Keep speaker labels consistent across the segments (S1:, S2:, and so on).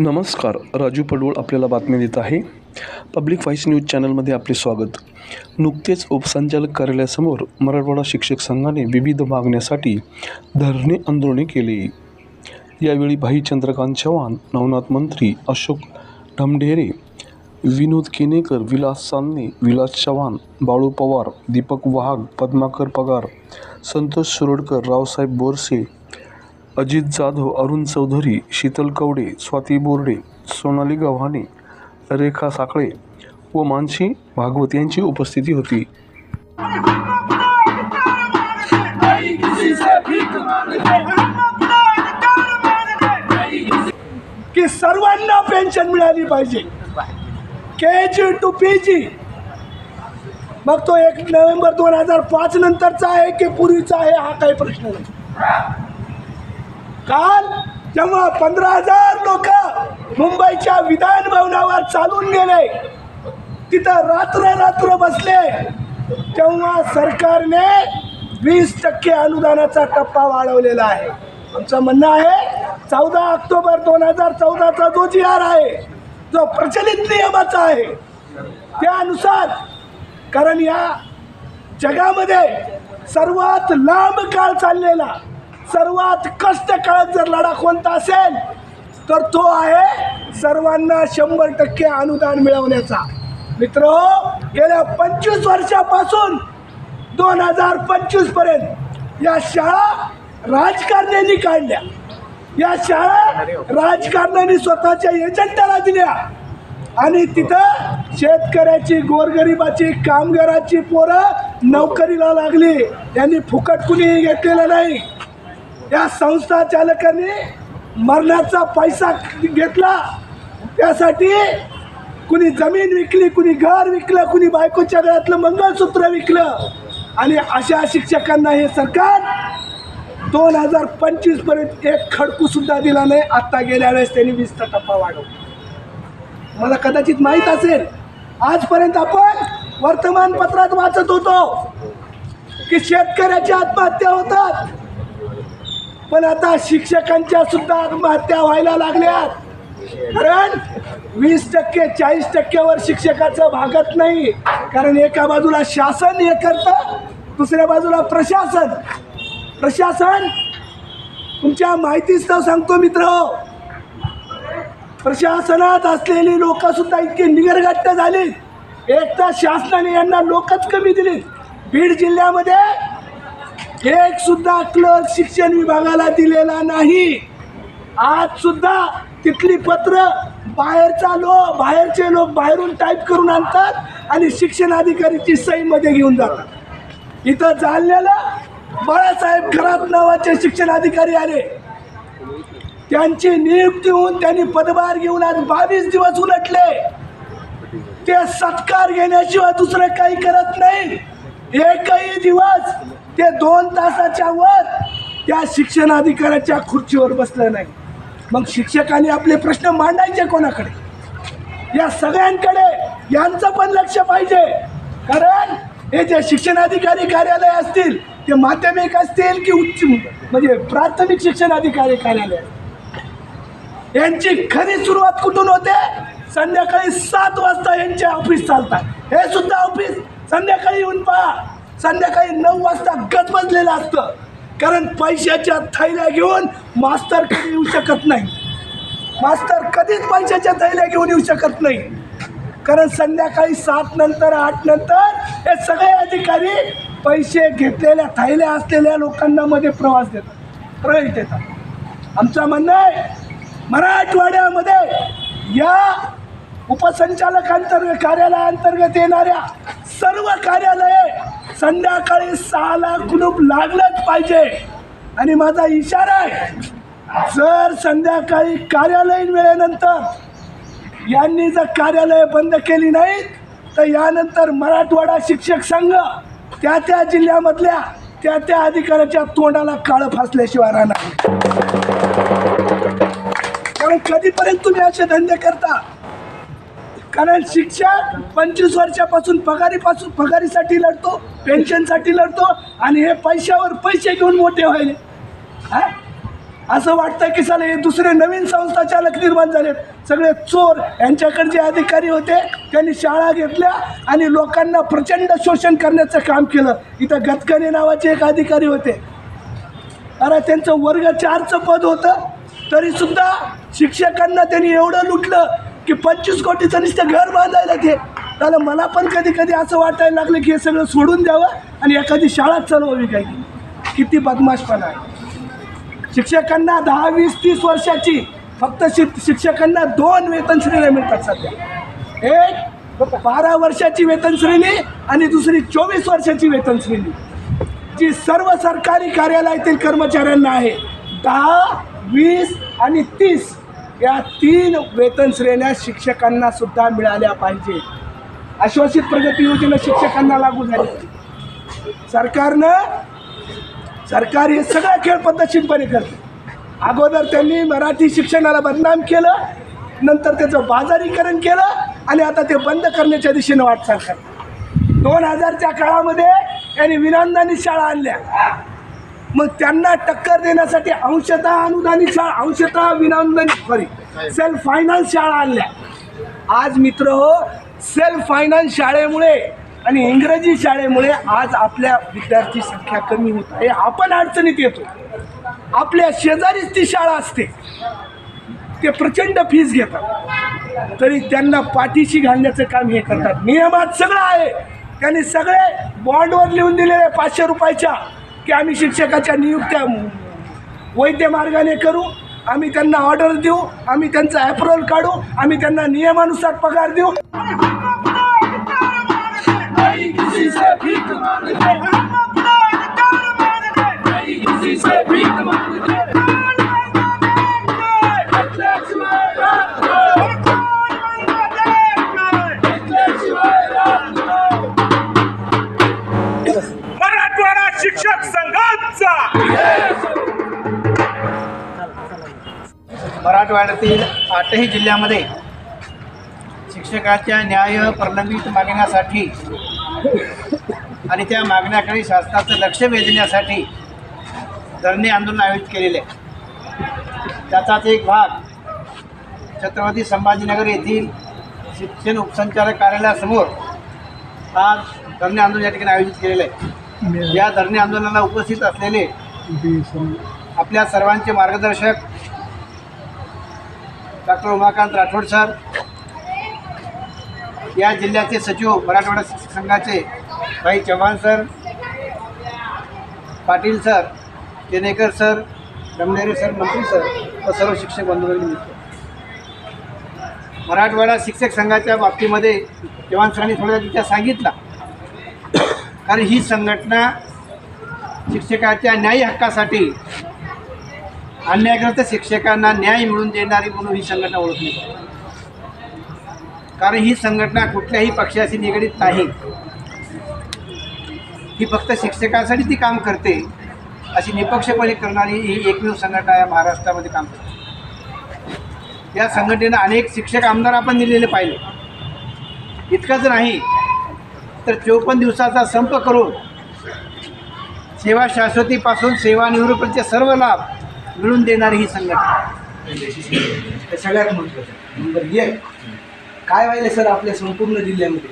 S1: नमस्कार राजू पडवळ आपल्याला बातमी देत आहे. पब्लिक व्हाईस न्यूज चॅनलमध्ये आपले स्वागत. नुकतेच उपसंचालक कार्यालयासमोर मराठवाडा शिक्षक संघाने विविध मागण्यासाठी धरणे आंदोलने केली. यावेळी भाई चंद्रकांत चव्हाण नवनाथ मंत्री अशोक ढमढेरे विनोद केनेकर विलास सामने विलास चव्हाण बाळू पवार दीपक वाघ पद्माकर पगार संतोष सुरडकर रावसाहेब बोरसे अजित जाधव अरुण चौधरी शीतल कवडे स्वाती बोर्डे सोनाली गव्हाणे रेखा साखळे व मानसी भागवत यांची उपस्थिती होती.
S2: की सर्वांना पेन्शन मिळाली पाहिजे. के जी टू पी जी मग तो एक नोव्हेंबर दोन हजार पाच नंतरचा आहे की पूर्वीचा आहे हा काही प्रश्न नाही. काल जेव्हा पंधरा हजार लोक मुंबईच्या विधान भवनावर चालून गेले तिथं रात्र रात्र बसले तेव्हा सरकारने वीस टक्के अनुदानाचा टप्पा वाढवलेला आहे. आमचं म्हणणं आहे चौदा ऑक्टोबर दोन हजार चौदाचा जो जी आर आहे जो प्रचलित नियमाचा आहे त्यानुसार कारण या जगामध्ये सर्वात लांब काळ चाललेला सर्वात कष्ट काळात जर लढा कोणता असेल तर तो आहे सर्वांना शंभर टक्के अनुदान मिळवण्याचा. मित्र गेल्या पंचवीस वर्षापासून दोन हजार पंचवीसपर्यंत या शाळा राजकारण्यांनी काढल्या. या शाळा राजकारण्यांनी स्वतःच्या एजंटाला दिल्या. आणि तिथं शेतकऱ्याची गोरगरिबाची कामगाराची पोरं नोकरीला लागली. यांनी फुकट कुणीही घेतलेलं नाही. या संस्था चालकांनी मरणाचा पैसा घेतला. त्यासाठी कुणी जमीन विकली कुणी घर विकलं कुणी बायकोच्या घरातलं मंगळसूत्र विकलं. आणि अशा शिक्षकांना हे सरकार दोन हजार पंचवीसपर्यंत एक खडकूसुद्धा दिला नाही. आत्ता गेल्या वेळेस त्यांनी वीसचा टप्पा वाढवला. मला कदाचित माहीत असेल आजपर्यंत आपण वर्तमानपत्रात वाचत होतो की शेतकऱ्याच्या आत्महत्या होतात. पण आता शिक्षकांच्या सुद्धा आत्महत्या व्हायला लागल्यात. कारण वीस टक्के चाळीस टक्क्यावर शिक्षकाचं भागत नाही. कारण एका बाजूला शासन हे करतं दुसऱ्या बाजूला प्रशासन. प्रशासन तुमच्या माहितीस्तव सांगतो मित्र. प्रशासनात असलेली लोकंसुद्धा इतकी निगरगट्ट झाली एक तर शासनाने यांना लोकच कमी दिली बीड जिल्ह्यामध्ये एक सुद्धा क्लर्क शिक्षण विभागाला दिलेला नाही. आज सुद्धा तिथली पत्र बाहेरचा लोक बाहेरचे लोक बाहेरून टाईप करून आणतात आणि शिक्षण अधिकारीची सहीमध्ये घेऊन जातात. इथं जालन्याला बाळासाहेब खरात नावाचे शिक्षण अधिकारी आले. त्यांची नियुक्ती होऊन त्यांनी पदभार घेऊन आज बावीस दिवस उलटले. ते सत्कार घेण्याशिवाय दुसरं काही करत नाही. एकही दिवस ते दोन तासाच्या वर त्या शिक्षण अधिकाऱ्याच्या खुर्चीवर बसलं नाही. मग शिक्षकांनी आपले प्रश्न मांडायचे कोणाकडे? या सगळ्यांकडे यांचं पण लक्ष पाहिजे. कारण हे जे शिक्षण अधिकारी कार्यालय असतील ते माध्यमिक असतील की उच्च म्हणजे प्राथमिक शिक्षण अधिकारी कार्यालय? यांची खरी सुरुवात कुठून होते? संध्याकाळी सात वाजता यांचे ऑफिस चालतात. हे सुद्धा ऑफिस संध्याकाळी येऊन पहा. संध्याकाळी नऊ वाजता गजबजलेलं असतं. कारण पैशाच्या थैल्या घेऊन मास्तर कधी येऊ शकत नाही. मास्तर कधीच पैशाच्या थैल्या घेऊन येऊ शकत नाही. कारण संध्याकाळी सात नंतर आठ नंतर हे सगळे अधिकारी पैसे घेतलेल्या थैल्या असलेल्या लोकांना मध्ये प्रवास देतात. प्रवेश देतात. आमचं म्हणणं आहे मराठवाड्यामध्ये या उपसंचालकांतर्गत कार्यालयाअंतर्गत येणाऱ्या सर्व कार्यालये संध्याकाळी सहाला कुलूप लागलंच पाहिजे. आणि माझा इशारा आहे जर संध्याकाळी कार्यालयीन वेळेनंतर यांनी जर कार्यालय बंद केली नाहीत तर यानंतर मराठवाडा शिक्षक संघ त्या त्या जिल्ह्यामधल्या त्या त्या अधिकाऱ्याच्या तोंडाला काळं फासल्याशिवाय राहणार कारण कधीपर्यंत तुम्ही असे धंदे करता? कारण शिक्षक पंचवीस वर्षापासून पगारीपासून पगारीसाठी लढतो पेन्शनसाठी लढतो आणि हे पैशावर पैसे घेऊन मोठे व्हायले. हा? असं वाटतं की साले हे दुसरे नवीन संस्था चालक निर्माण झालेत. सगळे चोर यांच्याकडे जे अधिकारी होते त्यांनी शाळा घेतल्या आणि लोकांना प्रचंड शोषण करण्याचं काम केलं. इथं गतकणे नावाचे एक अधिकारी होते. अरे त्यांचं वर्ग चारचं पद होतं. तरीसुद्धा शिक्षकांना त्यांनी एवढं लुटलं की पंचवीस कोटीचं नुसतं घर बांधायला ते. त्याला मला पण कधी कधी असं वाटायला लागलं की हे सगळं सोडून द्यावं आणि एखादी शाळा चालवावी काही. किती बदमाशपणा आहे. शिक्षकांना दहा वीस तीस वर्षाची फक्त शिक शिक्षकांना दोन वेतन श्रेण्या मिळतात सध्या. एक बारा वर्षाची वेतन श्रेणी आणि दुसरी चोवीस वर्षाची वेतन श्रेणी. जी सर्व सरकारी कार्यालयातील कर्मचाऱ्यांना आहे. दहा वीस आणि तीस. या तीन वेतन श्रेण्या शिक्षकांना सुद्धा मिळाल्या पाहिजे. आश्वासित प्रगती योजना शिक्षकांना लागू झाली. सरकारनं सरकार हे सगळं खेळ पद्धतशीरपणे करते. अगोदर त्यांनी मराठी शिक्षणाला बदनाम केलं नंतर त्याचं बाजारीकरण केलं आणि आता ते बंद करण्याच्या दिशेनं वाटचाल करतात. दोन हजारच्या काळामध्ये यांनी विनांदानी शाळा आणल्या. मग त्यांना टक्कर देण्यासाठी अंशतः अनुदानित शाळा अंशतः विनांदानी सॉरी सेल्फ फायनान्स शाळा आणल्या. आज मित्र हो सेल्फ फायनान्स शाळेमुळे आणि इंग्रजी शाळेमुळे आज आपल्या विद्यार्थी संख्या कमी होत आहे. आपण अडचणीत येतो. आपल्या शेजारीच ती शाळा असते. ते प्रचंड फीज घेतात. तरी त्यांना पाठीशी घालण्याचं काम हे करतात. नियमात सगळं आहे. त्यांनी सगळे बॉन्डवर लिहून दिलेले पाचशे रुपयाच्या. की आम्ही शिक्षकाच्या नियुक्त्या वैद्य मार्गाने करू आम्ही त्यांना ऑर्डर देऊ आम्ही त्यांचा ॲप्रोल काढू आम्ही त्यांना नियमानुसार पगार देऊ.
S3: मराठवाड्यातील आठही जिल्ह्यामध्ये शिक्षकाच्या न्याय प्रलंबित मागण्यासाठी आणि त्या मागण्याकडे शासनाचं लक्ष वेधण्यासाठी धरणे आंदोलन आयोजित केलेले. आहे त्याचाच एक भाग छत्रपती संभाजीनगर येथील शिक्षण उपसंचालक कार्यालयासमोर आज धरणे आंदोलन या ठिकाणी आयोजित केलेलं आहे. या धरणे आंदोलनाला उपस्थित असलेले आपल्या सर्वांचे मार्गदर्शक डॉक्टर उमाकांत राठोड सर या जिल्ह्याचे सचिव मराठवाडा शिक्षक संघाचे Bhai Chavan sir Patil sir Kenekar sir Ramanere sir Mantri sir व सर्व शिक्षक बंधूंनी मराठवाडा शिक्षक संघाच्या बाबतीमध्ये चव्हाण सरांनी थोड्या तिच्या सांगितला. कारण ही संघटना शिक्षकाच्या न्यायी हक्कासाठी अन्यायग्रस्त शिक्षकांना न्याय मिळून देणारी म्हणून ही संघटना ओळखली कारण ही संघटना कुठल्याही पक्षाशी निगडीत नाही. ही फक्त शिक्षकांसाठी ती काम करते अशी निपक्षपणे करणारी ही एकमेव संघटना या महाराष्ट्रामध्ये काम करते. या संघटनेनं अनेक शिक्षक आमदार आपण दिलेले पाहिले. इतकंच नाही तर चोपन्न दिवसाचा संप करून सेवा शाश्वतीपासून सेवानिवृत्तीचे सर्व लाभ मिळवून देणारी ही संघटना.
S4: हे सगळ्यात महत्त्वाचं. नंबर एक. काय व्हायला सर आपल्या संपूर्ण जिल्ह्यामध्ये?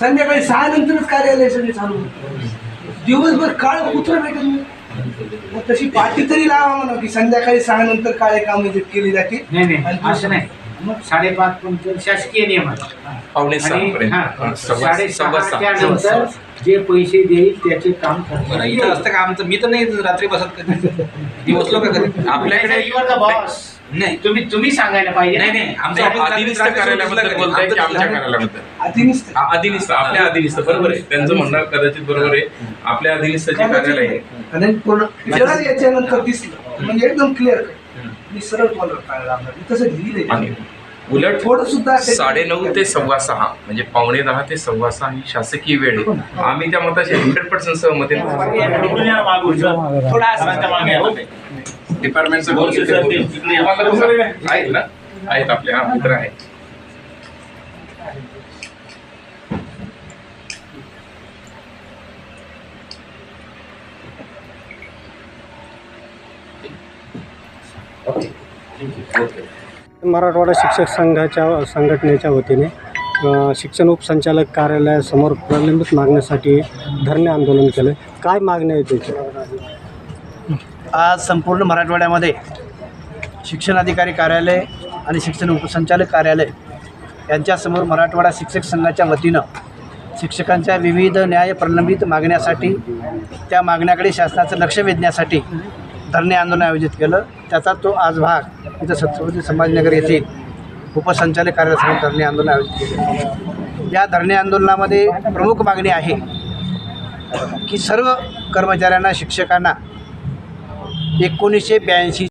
S4: संध्याकाळी सहा नंतरच कार्यालय सगळे चालू होतं. दिवसभर काळ कुठं भेटत नाही मग तशी पाठी तरी लावा म्हणा की संध्याकाळी सहा नंतर काळे कामं केली जाते
S5: नाही नाही असं नाही. मग? साडेपाच पंच शासकीय नियम आहे
S6: पावणे
S5: आणि
S6: सहापर्यंत.
S5: हा,
S6: हा, सव्वा- सव्वा
S5: साडेसहाच्या
S6: सहा.
S5: नंतर जे पैसे देईल त्याचे काम
S6: बरं, इथं असतं का आमचं? मी तर नाही रात्री बसत कधी. मी बसलो का कधी? आपल्याकडे
S5: बॉस
S6: नाही.
S5: तुम्ही तुम्ही सांगायला पाहिजे
S6: नाही नाही.
S7: अधिनिस्त कार्यालयाबद्दल बोलताय की आमच्या कार्यालयाबद्दल
S4: अतिनिस्त
S7: आ- अधिनिस्त आपल्या अधिनिस्त बरोबर आहे. त्यांचं म्हणणं कदाचित बरोबर आहे. आपल्या अधिनिस्तचे कार्यालय. आहे
S4: आणि पूर्ण जरा याच्यानंतर दिसलं. म्हणजे एकदम क्लिअर मी सरळ लागणार तसं लिहिलंय.
S7: आणि उलट
S4: थोडं सुद्धा ते-
S7: साडेनऊ ते सव्वा सहा म्हणजे पावणे दहा ते सव्वा सहा ही शासकीय वेळ आहे. आम्ही त्या मताशी हंड्रेड पर्सेंट सहमत डिपार्टमेंटचं गोल आहेत ना? आहेत आपले हा मित्र आहेत.
S8: मराठवाडा शिक्षक संघाच्या संघटनेच्या वतीने शिक्षण उपसंचालक कार्यालयासमोर प्रलंबित मागण्यासाठी धरणे आंदोलन केलं. काय मागण्या आहेत त्याची?
S3: आज संपूर्ण मराठवाड्यामध्ये शिक्षण अधिकारी कार्यालय आणि शिक्षण उपसंचालक कार्यालय यांच्यासमोर मराठवाडा शिक्षक संघाच्या वतीनं शिक्षकांच्या विविध न्याय प्रलंबित मागण्यासाठी त्या मागण्याकडे शासनाचं लक्ष वेधण्यासाठी धरणे आंदोलन आयोजित केलं. त्याचा तो आज भाग इथं छत्रपती संभाजीनगर येथील उपसंचालक कार्यालयासमोर धरणे आंदोलन आयोजित केले. या धरणे आंदोलनामध्ये प्रमुख मागणी आहे की सर्व कर्मचाऱ्यांना शिक्षकांना एकोणीसशे ब्याऐंशी